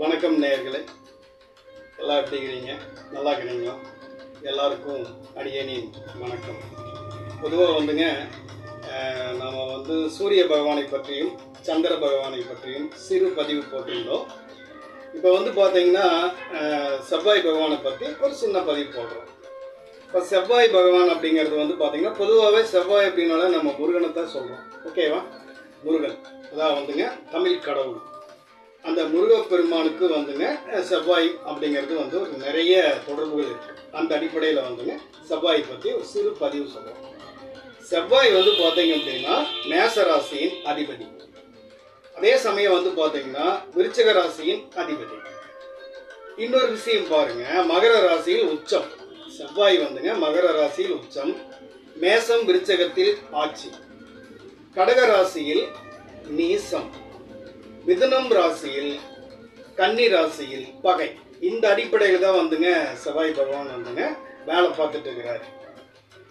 வணக்கம் நேயர்களே. எல்லாம் எப்படிங்கிறீங்க நல்லா இருக்கிறீங்க எல்லாருக்கும் அடியேனின் வணக்கம். பொதுவாக வந்துங்க நாம் வந்து சூரிய பகவானை பற்றியும் சந்திர பகவானை பற்றியும் சிறு பதிவு போட்டிருந்தோம். இப்போ வந்து பார்த்தீங்கன்னா செவ்வாய் பகவானை பற்றி ஒரு சின்ன பதிவு போடுறோம். இப்போ செவ்வாய் பகவான் அப்படிங்கிறது வந்து பார்த்தீங்கன்னா பொதுவாகவே செவ்வாய் அப்படின்னால நம்ம முருகனை தான் சொல்கிறோம் ஓகேவா? முருகன். அதான் வந்துங்க தமிழ் கடவுள். அந்த முருகப்பெருமானுக்கு வந்துங்க செவ்வாய் அப்படிங்கிறது வந்து ஒரு நிறைய தொடர்புகள் இருக்கு. அந்த அடிப்படையில் வந்துங்க செவ்வாய் பற்றி ஒரு சிறு பதிவு சொல்கிறோம் செவ்வாய் வந்து பார்த்தீங்க அப்படின்னா மேச ராசியின் அதிபதி. அதே சமயம் வந்து பார்த்தீங்கன்னா விருச்சக ராசியின் அதிபதி. இன்னொரு விஷயம் பாருங்க மகர ராசியில் உச்சம். செவ்வாய் வந்துங்க மகர ராசியில் உச்சம். மேசம் விருச்சகத்தில் ஆட்சி. கடக ராசியில் நீசம் மிதுனம் ராசியில் கன்னி ராசியில் பகை. இந்த அடிப்படையில் தான் வந்துங்க செவ்வாய் பகவான் வந்துங்க வேலை பார்த்துட்டு இருக்கிறாரு.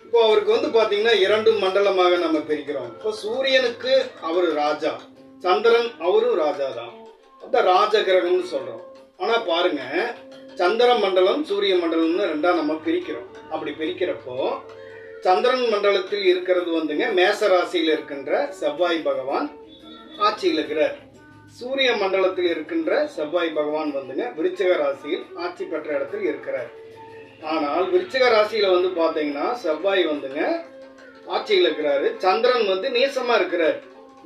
இப்போ அவருக்கு வந்து பார்த்தீங்கன்னா இரண்டு மண்டலமாக நம்ம பிரிக்கிறோம். இப்போ சூரியனுக்கு அவர் ராஜா சந்திரன் அவரும் ராஜா தான். அந்த ராஜ கிரகம்னு சொல்கிறோம் ஆனால் பாருங்க சந்திர மண்டலம் சூரிய மண்டலம்னு ரெண்டா நம்ம பிரிக்கிறோம். அப்படி பிரிக்கிறப்போ சந்திரன் மண்டலத்தில் இருக்கிறது வந்துங்க மேச ராசியில் இருக்கின்ற செவ்வாய் பகவான் ஆட்சியில் இருக்கிறார். சூரிய மண்டலத்தில் இருக்கின்ற செவ்வாய் பகவான் வந்துங்க விருச்சக ராசியில் ஆட்சி பெற்ற இடத்தில் இருக்கிறார். ஆனால் விருச்சக ராசியில வந்து பாத்தீங்கன்னா செவ்வாய் வந்துங்க ஆட்சியில் இருக்கிறாரு. சந்திரன் வந்து நீசமா இருக்கிறார்.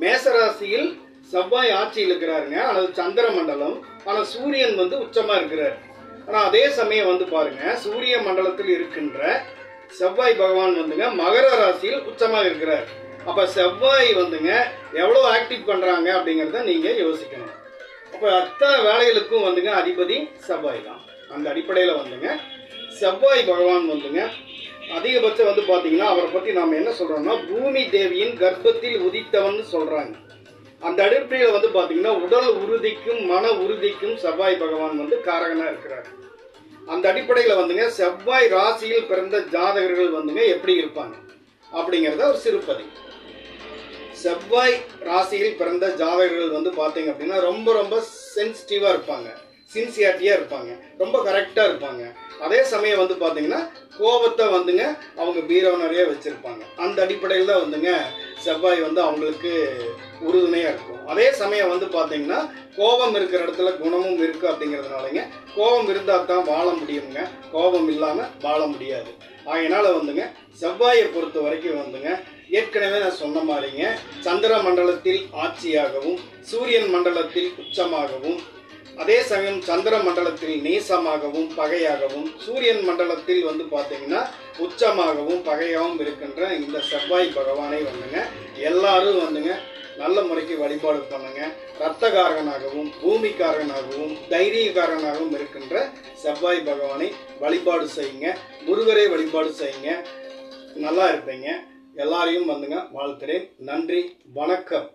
மேச ராசியில் செவ்வாய் ஆட்சியில் இருக்கிறாருங்க. அல்லது சந்திர மண்டலம் ஆனால் சூரியன் வந்து உச்சமா இருக்கிறார். ஆனால் அதே சமயம் வந்து பாருங்க சூரிய மண்டலத்தில் இருக்கின்ற செவ்வாய் பகவான் வந்துங்க மகர ராசியில் உச்சமாக இருக்கிறார். அப்போ செவ்வாய் வந்துங்க எவ்வளோ ஆக்டிவ் பண்ணுறாங்க அப்படிங்கிறத நீங்கள் யோசிக்கணும். அப்போ அத்தனை வேலைகளுக்கும் வந்துங்க அதிபதி செவ்வாய் தான். அந்த அடிப்படையில் வந்துங்க செவ்வாய் பகவான் வந்துங்க அதிகபட்சம் வந்து பார்த்தீங்கன்னா அவரை பற்றி நாம் என்ன சொல்கிறோம்னா பூமி தேவியின் கர்ப்பத்தில் உதித்தவன் சொல்கிறாங்க அந்த அடிப்படையில் வந்து பார்த்தீங்கன்னா உடல் உறுதிக்கும் மன உறுதிக்கும் செவ்வாய் பகவான் வந்து காரகனாக இருக்கிறார். அந்த அடிப்படையில் வந்துங்க செவ்வாய் ராசியில் பிறந்த ஜாதகர்கள் வந்துங்க எப்படி இருப்பாங்க? அப்படிங்கிறத ஒரு சிறுபதி. செவ்வாய் ராசியில் பிறந்த ஜாதகர்கள் வந்து பார்த்தீங்க அப்படின்னா ரொம்ப ரொம்ப சென்சிட்டிவாக இருப்பாங்க. சின்சியாரிட்டியாக இருப்பாங்க. ரொம்ப கரெக்டாக இருப்பாங்க. அதே சமயம் வந்து பார்த்தீங்கன்னா கோபத்தை வந்துங்க அவங்க பீரோ நிறைய அந்த அடிப்படையில் தான் வந்துங்க செவ்வாய் வந்து அவங்களுக்கு உறுதுணையாக இருக்கும். அதே சமயம் வந்து பார்த்தீங்கன்னா கோபம் இருக்கிற இடத்துல குணமும் இருக்குது அப்படிங்கிறதுனாலங்க கோபம் இருந்தால் தான் வாழ முடியுங்க. கோபம் இல்லாமல் வாழ முடியாது. அதனால வந்துங்க செவ்வாயை பொறுத்த வரைக்கும் வந்துங்க ஏற்கனவே நான் சொன்ன மாதிரிங்க சந்திர மண்டலத்தில் ஆட்சியாகவும் சூரியன் மண்டலத்தில் உச்சமாகவும் அதே சமயம் சந்திர மண்டலத்தில் நீசமாகவும் பகையாகவும் சூரியன் மண்டலத்தில் வந்து பார்த்தீங்கன்னா உச்சமாகவும் பகையாகவும் இருக்கின்ற இந்த செவ்வாய் பகவானை வந்துங்க எல்லாரும் வந்துங்க நல்ல முறைக்கு வழிபாடு பண்ணுங்க. ரத்தகாரகனாகவும் பூமிக்காரகனாகவும் தைரியக்காரனாகவும் இருக்கின்ற செவ்வாய் பகவானை வழிபாடு செய்யுங்க. முருகரை வழிபாடு செய்யுங்க. நல்லா இருப்பீங்க. எல்லாரையும் வந்துங்க வாழ்த்துறேன். நன்றி வணக்கம்.